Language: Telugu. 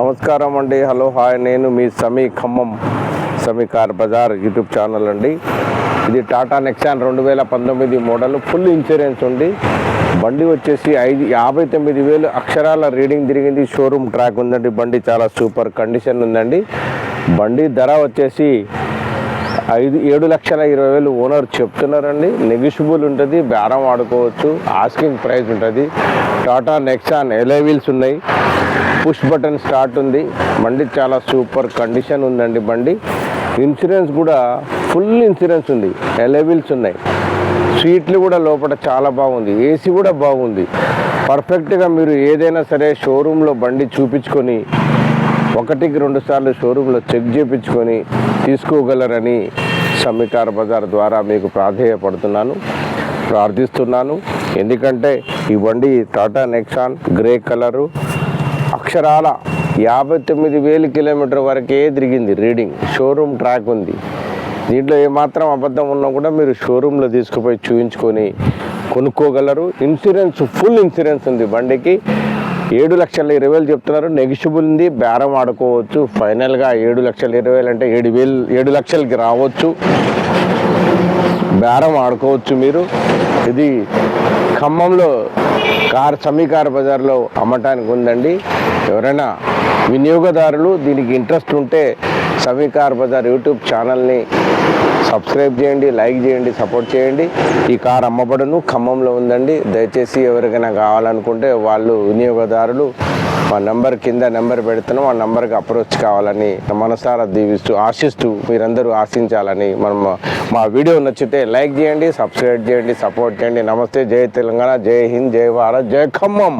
నమస్కారం అండి. Hello hi. నేను మీ Sami Khammam Sami car bazaar YouTube channel అండి. ఇది టాటా నెక్సాన్ రెండు వేల పంతొమ్మిది మోడల్ ఫుల్ ఇన్సూరెన్స్ ఉంది. బండి వచ్చేసి ఐదు యాభై తొమ్మిది వేలు అక్షరాల రీడింగ్ తిరిగింది. షోరూమ్ ట్రాక్ ఉందండి. బండి చాలా సూపర్ కండిషన్ ఉందండి. బండి ధర వచ్చేసి ఐదు ఏడు లక్షల ఇరవై వేలు ఓనర్ చెప్తున్నారండి. నెగిషిబుల్ ఉంటుంది బేరం ఆడుకోవచ్చు ఆస్కింగ్ ప్రైస్ ఉంటుంది. టాటా నెక్సాన్ ఎలైవీల్స్ ఉన్నాయి. పుష్ బటన్ స్టార్ట్ ఉంది. బండి చాలా సూపర్ కండిషన్ ఉందండి బండి. ఇన్సూరెన్స్ కూడా ఫుల్ ఇన్సూరెన్స్ ఉంది. ఎలైవీల్స్ ఉన్నాయి. సీట్లు కూడా లోపల చాలా బాగుంది. ఏసీ కూడా బాగుంది. పర్ఫెక్ట్గా మీరు ఏదైనా సరే షోరూంలో బండి చూపించుకొని ఒకటికి రెండు సార్లు షోరూంలో చెక్ చేయించుకొని తీసుకోగలరని సమీకార బజార్ ద్వారా మీకు ప్రాధేయపడుతున్నాను ప్రార్థిస్తున్నాను. ఎందుకంటే ఈ బండి టాటా నెక్సాన్ గ్రే కలరు. అక్షరాల యాభై తొమ్మిది వేలు కిలోమీటర్ వరకే తిరిగింది రీడింగ్. షోరూమ్ ట్రాక్ ఉంది. దీంట్లో ఏమాత్రం అబద్ధం ఉన్నా కూడా మీరు షోరూంలో తీసుకుపోయి చూపించుకొని కొనుక్కోగలరు. ఇన్సూరెన్స్ ఫుల్ ఇన్సూరెన్స్ ఉంది బండికి. ఏడు లక్షల ఇరవై వేలు చెప్తున్నారు. నెగిషిబుల్ ఉంది. బేరం ఆడుకోవచ్చు. ఫైనల్గా ఏడు లక్షల ఇరవై వేలు అంటే ఏడు వేలు ఏడు లక్షలకి రావచ్చు. బేరం ఆడుకోవచ్చు మీరు. ఇది ఖమ్మంలో కార్ సమీకార బజార్లో అమ్మటానికి ఉందండి. ఎవరైనా వినియోగదారులు దీనికి ఇంట్రెస్ట్ ఉంటే సమీకార్ బజార్ యూట్యూబ్ ఛానల్ని సబ్స్క్రైబ్ చేయండి లైక్ చేయండి సపోర్ట్ చేయండి. ఈ కార్ అమ్మబడును ఖమ్మంలో ఉందండి. దయచేసి ఎవరికైనా కావాలనుకుంటే వాళ్ళు వినియోగదారులు మా నెంబర్ కింద నెంబర్ పెడుతున్నాం. ఆ నెంబర్కి అప్రోచ్ కావాలని మనసారా దీవిస్తూ ఆశిస్తూ మీరందరూ ఆశించాలని మనం మా వీడియో నచ్చితే లైక్ చేయండి సబ్స్క్రైబ్ చేయండి సపోర్ట్ చేయండి. నమస్తే జై తెలంగాణ జై హింద్ జై భారత్ జై ఖమ్మం.